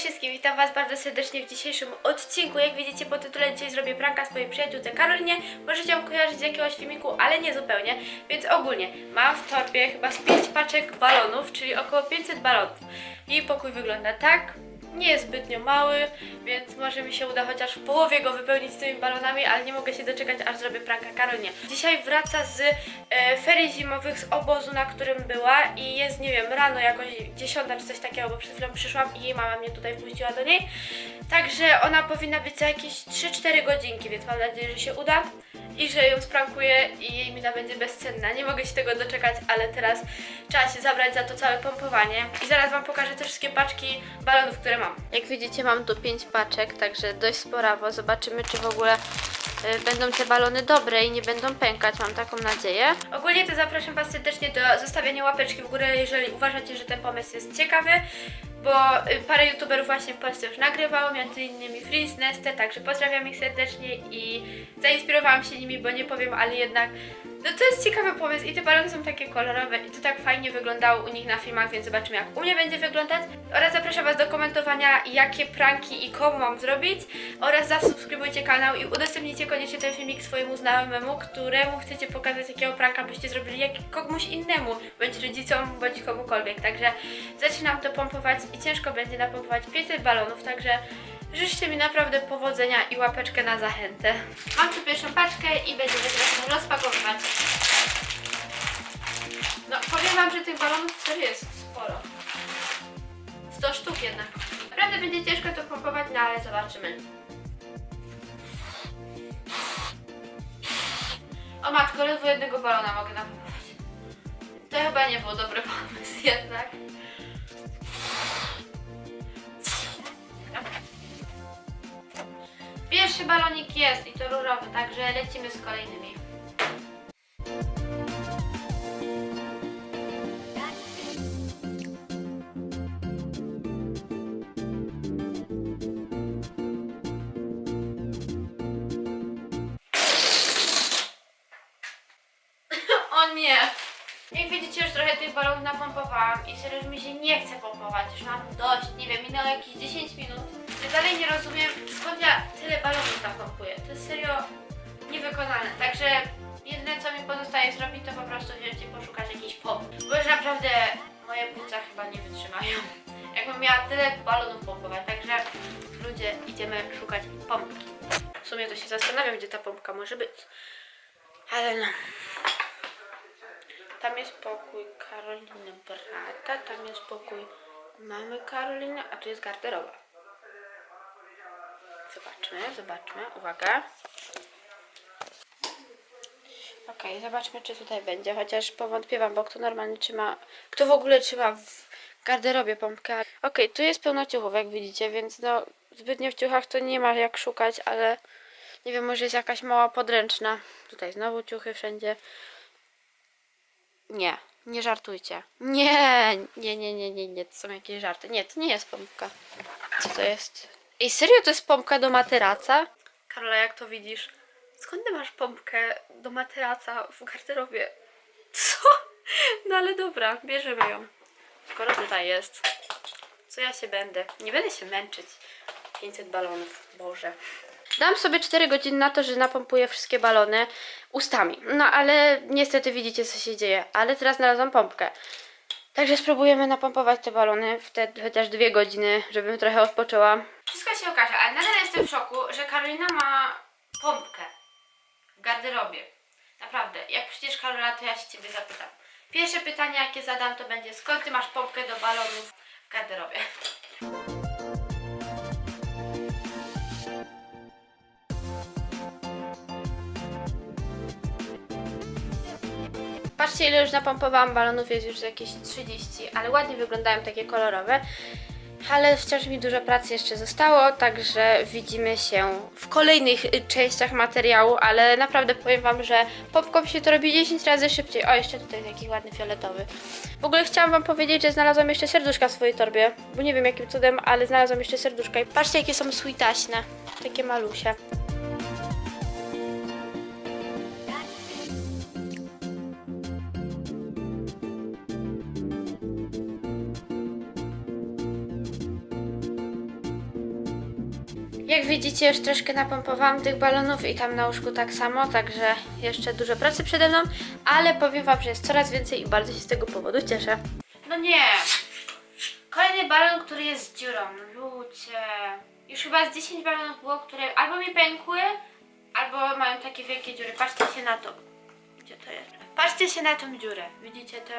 wszystkim, witam was bardzo serdecznie w dzisiejszym odcinku. Jak widzicie po tytule dzisiaj zrobię pranka swojej przyjaciółce Karolinie. Możecie ją kojarzyć z jakiegoś filmiku, ale nie zupełnie. Więc ogólnie mam w torbie chyba z 5 paczek balonów, czyli około 500 balonów. Jej pokój wygląda tak. Nie jest zbytnio mały, więc może mi się uda chociaż w połowie go wypełnić tymi balonami, ale nie mogę się doczekać, aż zrobię pranka Karolinie. Dzisiaj wraca z e, ferii zimowych z obozu, na którym była i jest, nie wiem, rano jakoś 10 czy coś takiego, bo przed chwilą przyszłam i jej mama mnie tutaj wpuściła do niej. Także ona powinna być za jakieś 3-4 godzinki, więc mam nadzieję, że się uda i że ją sprankuję i jej mina będzie bezcenna. Nie mogę się tego doczekać, ale teraz trzeba się zabrać za to całe pompowanie. I zaraz Wam pokażę te wszystkie paczki balonów, które mam. Jak widzicie mam tu 5 paczek, także dość sporawo. Zobaczymy, czy w ogóle y, będą te balony dobre i nie będą pękać, mam taką nadzieję. Ogólnie to zapraszam Was serdecznie do zostawiania łapeczki w górę, jeżeli uważacie, że ten pomysł jest ciekawy, bo y, parę youtuberów właśnie w Polsce już nagrywało, między innymi Freeze, Neste, także pozdrawiam ich serdecznie i zainspirowałam się nimi, bo nie powiem, ale jednak no to jest ciekawy pomysł i te balony są takie kolorowe i to tak fajnie wyglądało u nich na filmach, więc zobaczymy jak u mnie będzie wyglądać. Oraz zapraszam Was do komentowania, jakie pranki i komu mam zrobić. Oraz zasubskrybujcie kanał i udostępnijcie koniecznie ten filmik swojemu znajomemu, któremu chcecie pokazać, jakiego pranka byście zrobili jak komuś innemu, bądź rodzicom, bądź komukolwiek. Także zaczynam to pompować i ciężko będzie napompować 500 balonów, także życzcie mi naprawdę powodzenia i łapeczkę na zachętę. Mam tu pierwszą paczkę i będziemy teraz ją rozpakowywać. No, powiem Wam, że tych balonów serio jest sporo. 100 sztuk jednak. Naprawdę będzie ciężko to pompować, no ale zobaczymy. O matko, ledwo jednego balona mogę napompować. To chyba nie był dobry pomysł jednak. Pierwszy balonik jest i to różowy, także lecimy z kolejnymi. o nie! Jak widzicie, już trochę tych balonów napompowałam i serio, już mi się nie chce pompować. Już mam dość, nie wiem, minęło jakieś 10 minut. Ja dalej nie rozumiem, skąd ja tyle balonów napompuję. To jest serio niewykonalne. Także jedyne, co mi pozostaje zrobić, to po prostu wziąć i poszukać jakiejś pompy. Bo już naprawdę moje płuca chyba nie wytrzymają. Jakbym miała tyle balonów pompować. Także ludzie, idziemy szukać pompki. W sumie to się zastanawiam, gdzie ta pompka może być. Ale no. Tam jest pokój Karoliny brata, tam jest pokój mamy Karoliny, a tu jest garderoba. Zobaczmy, zobaczmy, uwaga. Okej, zobaczmy czy tutaj będzie, chociaż powątpiewam, bo kto normalnie trzyma, kto w ogóle trzyma w garderobie pompkę. Okej, tu jest pełno ciuchów, jak widzicie, więc no zbytnio w ciuchach to nie ma jak szukać, ale nie wiem, może jest jakaś mała podręczna. Tutaj znowu ciuchy wszędzie. Nie, nie żartujcie. Nie, nie, nie, nie, nie, nie, to są jakieś żarty. Nie, to nie jest pompka. Co to jest? Ej, serio to jest pompka do materaca? Karola, jak to widzisz? Skąd ty masz pompkę do materaca w garderobie? Co? No ale dobra, bierzemy ją. Skoro tutaj jest. Co ja się będę? Nie będę się męczyć. 500 balonów, Boże. Dam sobie 4 godziny na to, że napompuję wszystkie balony ustami. No ale niestety widzicie co się dzieje. Ale teraz znalazłam pompkę. Także spróbujemy napompować te balony w te chociaż dwie godziny, żebym trochę odpoczęła. Wszystko się okaże, ale nadal jestem w szoku, że Karolina ma pompkę w garderobie. Naprawdę, jak przecież Karola, to ja się ciebie zapytam. Pierwsze pytanie, jakie zadam, to będzie skąd ty masz pompkę do balonów w garderobie? Patrzcie ile już napompowałam balonów, jest już jakieś 30, ale ładnie wyglądają takie kolorowe. Ale wciąż mi dużo pracy jeszcze zostało, także widzimy się w kolejnych y, częściach materiału, ale naprawdę powiem Wam, że popcorn się to robi 10 razy szybciej. O, jeszcze tutaj jakiś ładny fioletowy. W ogóle chciałam Wam powiedzieć, że znalazłam jeszcze serduszka w swojej torbie, bo nie wiem jakim cudem, ale znalazłam jeszcze serduszka i patrzcie jakie są sweetaśne, takie malusie. Widzicie, już troszkę napompowałam tych balonów i tam na łóżku tak samo, także jeszcze dużo pracy przede mną, ale powiem Wam, że jest coraz więcej i bardzo się z tego powodu cieszę. No nie! Kolejny balon, który jest z dziurą. Ludzie. Już chyba z 10 balonów było, które albo mi pękły, albo mają takie wielkie dziury. Patrzcie się na to. Gdzie to jest? Patrzcie się na tą dziurę. Widzicie to?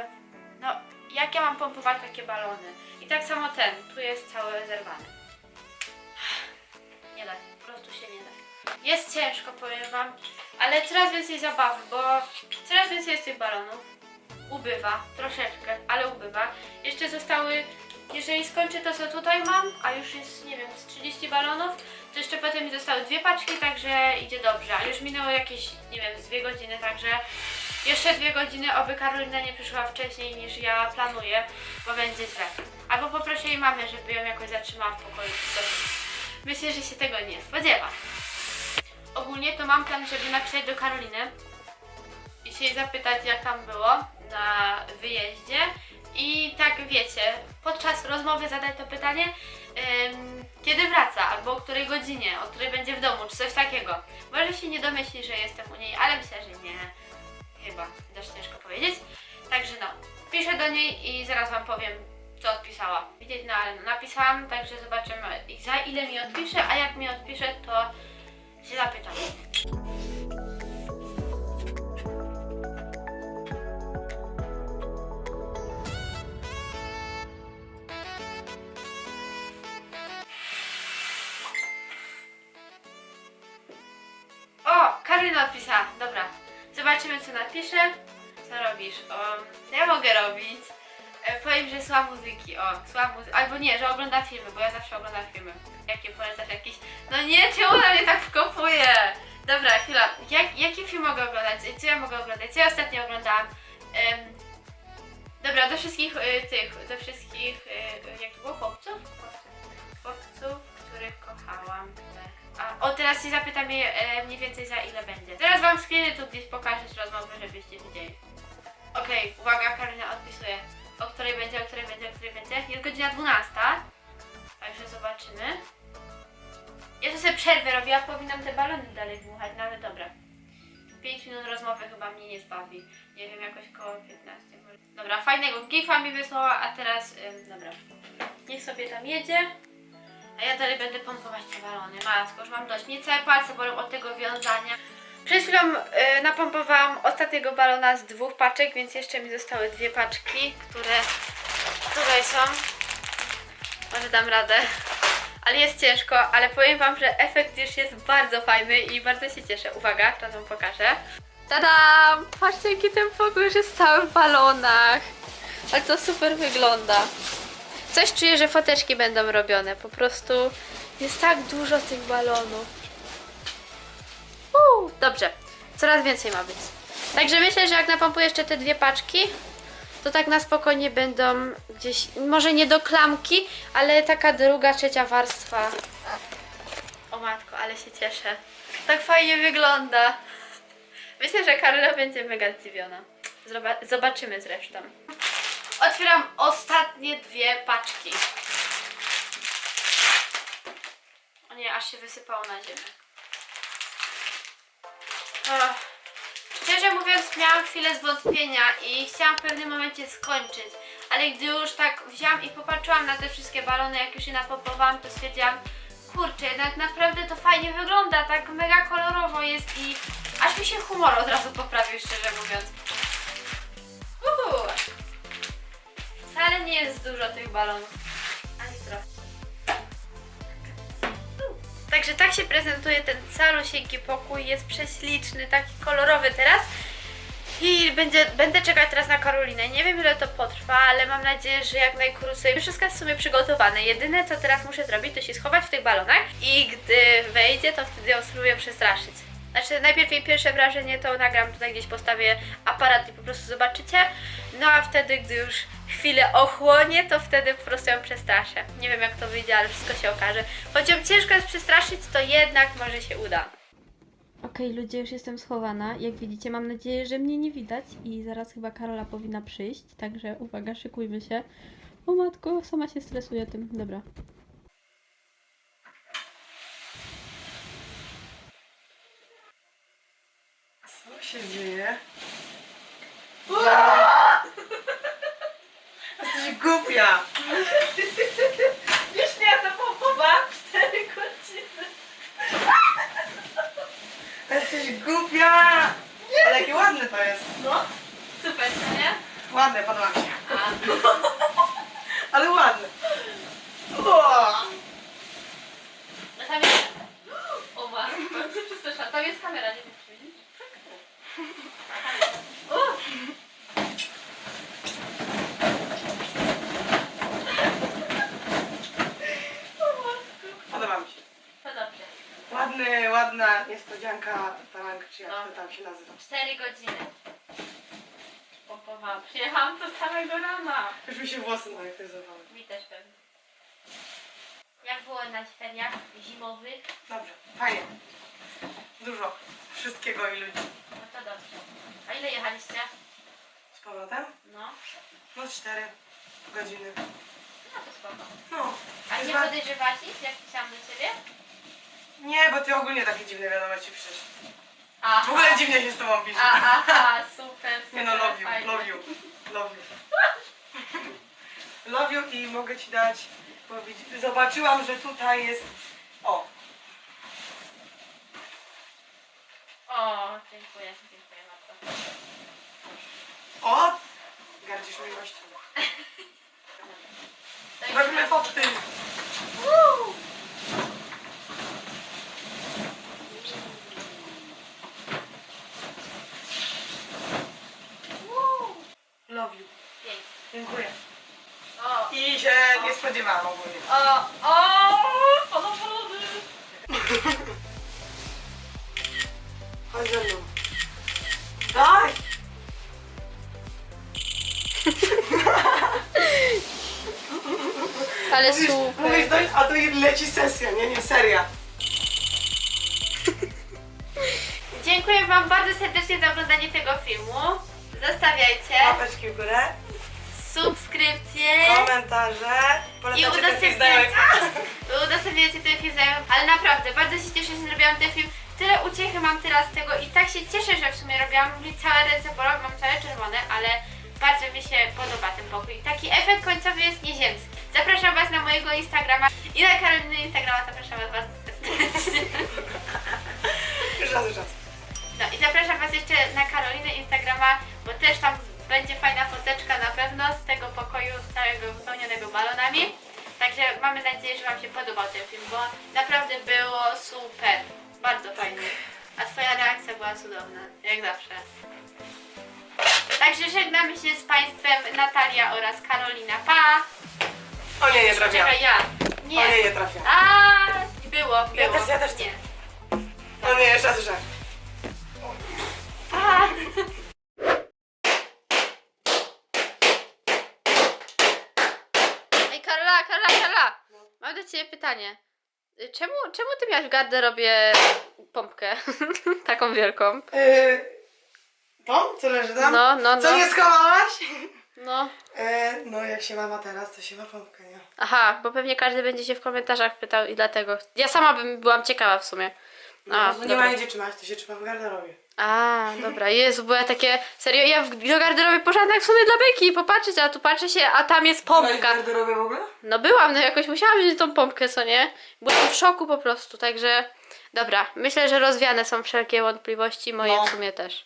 No, jak ja mam pompować takie balony? I tak samo ten. Tu jest cały zerwany. Nie da po prostu się nie da. Jest ciężko, powiem wam, ale coraz więcej zabawy, bo coraz więcej jest tych balonów. Ubywa, troszeczkę, ale ubywa. Jeszcze zostały, jeżeli skończę to, co tutaj mam, a już jest, nie wiem, z 30 balonów, to jeszcze potem mi zostały dwie paczki, także idzie dobrze. Ale już minęło jakieś, nie wiem, z dwie godziny, także jeszcze dwie godziny, oby Karolina nie przyszła wcześniej niż ja planuję, bo będzie źle. Albo poproszę jej mamę, żeby ją jakoś zatrzymała w pokoju. Myślę, że się tego nie spodziewa. Ogólnie to mam plan, żeby napisać do Karoliny i się jej zapytać, jak tam było na wyjeździe. I tak wiecie, podczas rozmowy zadać to pytanie, em, kiedy wraca, albo o której godzinie, o której będzie w domu, czy coś takiego. Może się nie domyśli, że jestem u niej, ale myślę, że nie. Chyba, też ciężko powiedzieć. Także no, piszę do niej i zaraz Wam powiem, co odpisała. Widzieć, no ale napisałam, także zobaczymy za ile mi odpisze, a jak mi odpisze, to się zapytam. O, Karolina odpisała, dobra. Zobaczymy co napisze. Co robisz? O, co ja mogę robić? Słucha muzyki, o, słucha muzyki, albo nie, że ogląda filmy, bo ja zawsze oglądam filmy. Jakie polecasz jakieś? No nie, czemu mnie tak wkopuje? Dobra, chwila, Jak, jaki film mogę oglądać? Co ja mogę oglądać? Co ja ostatnio oglądałam? Em, dobra, do wszystkich y, tych, do wszystkich, y, jak to było, chłopców? Chłopców, których kochałam. A, o, teraz się zapytam je e, mniej więcej za ile będzie. Teraz wam screeny tu gdzieś pokażę z rozmowy, żebyście widzieli. Okej, uwaga, Karolina odpisuje. O której będzie, o której będzie. Jest godzina 12. Także zobaczymy. Ja tu sobie przerwę robię, a powinnam te balony dalej dmuchać, no ale dobra. 5 minut rozmowy chyba mnie nie zbawi. Nie wiem, jakoś koło 15. może. Dobra, fajnego gifa mi wysłała, a teraz, ym, dobra. Niech sobie tam jedzie. A ja dalej będę pompować te balony. Matko, już mam dość. Mnie całe palce bolą od tego wiązania. Przed chwilą y, napompowałam ostatniego balona z dwóch paczek, więc jeszcze mi zostały dwie paczki, które tutaj są. Może dam radę. Ale jest ciężko, ale powiem Wam, że efekt już jest bardzo fajny i bardzo się cieszę. Uwaga, teraz Wam pokażę. Tadam! Patrzcie, jaki ten pokój już jest cały w balonach. Ale to super wygląda. Coś czuję, że foteczki będą robione. Po prostu jest tak dużo tych balonów. Uuu, dobrze. Coraz więcej ma być. Także myślę, że jak napompuję jeszcze te dwie paczki, to tak na spokojnie będą gdzieś, może nie do klamki, ale taka druga, trzecia warstwa. O matko, ale się cieszę. Tak fajnie wygląda. Myślę, że Karola będzie mega zdziwiona. Zoba- Zobaczymy zresztą. Otwieram ostatnie dwie paczki. O nie, aż się wysypało na ziemię. Ach. Szczerze mówiąc, miałam chwilę zwątpienia i chciałam w pewnym momencie skończyć, ale gdy już tak wzięłam i popatrzyłam na te wszystkie balony, jak już je napompowałam, to stwierdziłam, kurczę, jednak naprawdę to fajnie wygląda, tak mega kolorowo jest i aż mi się humor od razu poprawił, szczerze mówiąc. Uhu. Wcale nie jest dużo tych balonów, ani trochę. Także tak się prezentuje ten calusieńki pokój. Jest prześliczny, taki kolorowy teraz. I będzie, będę czekać teraz na Karolinę. Nie wiem ile to potrwa, ale mam nadzieję, że jak najkrócej. Wszystko jest w sumie przygotowane. Jedyne co teraz muszę zrobić, to się schować w tych balonach i gdy wejdzie, to wtedy ją spróbuję przestraszyć. Znaczy najpierw jej pierwsze wrażenie to nagram tutaj gdzieś postawię aparat i po prostu zobaczycie. No a wtedy, gdy już chwilę ochłonie, to wtedy po prostu ją przestraszę. Nie wiem jak to wyjdzie, ale wszystko się okaże. Choć ją ciężko jest przestraszyć, to jednak może się uda. Okej, okay, ludzie, już jestem schowana. Jak widzicie, mam nadzieję, że mnie nie widać i zaraz chyba Karola powinna przyjść, także uwaga, szykujmy się. O matko, sama się stresuję tym. Dobra. Co się dzieje? Jesteś głupia! Wiesz, nie, to popowa, głupia! Ale jakie ładne to jest. No, super, co nie? Ładne, podoba mi się. A, Ale ładne. O! no tam jest... O matko, przestraszyłam. Tam jest kamera, nie wiem czy widzisz. O! Podoba mi się. To dobrze. Ładny, ładna niespodzianka, tarank, czy jak No. to tam się nazywa. Cztery godziny. Pochowałam. Przyjechałam do samego rana. Już mi się włosy naektyzowały. Mi też pewnie. Jak było na feriach zimowych? Dobrze, fajnie. Dużo. Wszystkiego i ludzi. No to dobrze. A ile jechaliście? Z powrotem? No. No z 4 godziny. No to spoko. No. A nie ba- podejrzewałaś nic, jak pisałam do ciebie? Nie, bo ty ogólnie takie dziwne wiadomości piszesz. Aha. W ogóle dziwnie się z tobą pisze. A, aha, super, super. Nie no, love you, fajnie. love you, love you. Love you i mogę ci dać, bo widz- zobaczyłam, że tutaj jest, o, O, dziękuję, dziękuję bardzo. o, gardzisz miłością. Już Robimy tak. foty. Woo! Dziękuję. O, I się nie spodziewałam ogólnie. o, o, podobny. Chodź ze mną. Daj! Ale Mówisz, mówisz daj, a tu leci sesja, nie, nie seria. Dziękuję Wam bardzo serdecznie za oglądanie tego filmu. Zostawiajcie Łapeczki w górę, subskrypcje komentarze, i polecacie ten film udostępniajcie ten film znajomym, ale naprawdę bardzo się cieszę, że zrobiłam ten film. Tyle uciechy mam teraz z tego i tak się cieszę, że w sumie robiłam. Mi całe ręce bolą, mam całe czerwone, ale bardzo mi się podoba ten pokój. Taki efekt końcowy jest nieziemski. Zapraszam Was na mojego Instagrama i na Karoliny Instagrama zapraszam Was bardzo serdecznie. Już raz, już raz. No i zapraszam Was jeszcze na Karolinę Instagrama, bo też tam foteczka na pewno z tego pokoju całego wypełnionego balonami. Także mamy nadzieję, że Wam się podobał ten film, bo naprawdę było super. Bardzo fajnie. A Twoja reakcja była cudowna, jak zawsze. Także żegnamy się z Państwem Natalia oraz Karolina. Pa! O nie, nie trafiłam. Czekaj, ja. O Nie. nie, nie trafiłam. A, było, Ja było. też- ja też. Nie. O nie, jeszcze raz, jeszcze raz. A. Ej, Karola, Karola, Karola! Mam do Ciebie pytanie. Y, Czemu, czemu Ty miałaś w garderobie pompkę? Taką wielką. Yy, to? Co leży tam? No, no, Co no. nie schowałaś? No. E, no jak się ma materac, to się ma pompkę, nie? Aha, bo pewnie każdy będzie się w komentarzach pytał i dlatego. Ja sama bym byłam ciekawa w sumie. No, A, bo nie dobra. ma gdzie trzymać, to się trzyma w garderobie. A, dobra, Jezu, bo ja takie, serio, ja w, do garderoby poszłam tak w sumie dla beki popatrzeć, a tu patrzę się, a tam jest Byłaś w pompka. garderobie w ogóle? No byłam, no jakoś musiałam wziąć tą pompkę, co nie? Byłam w szoku po prostu, także dobra, myślę, że rozwiane są wszelkie wątpliwości, moje No. w sumie też.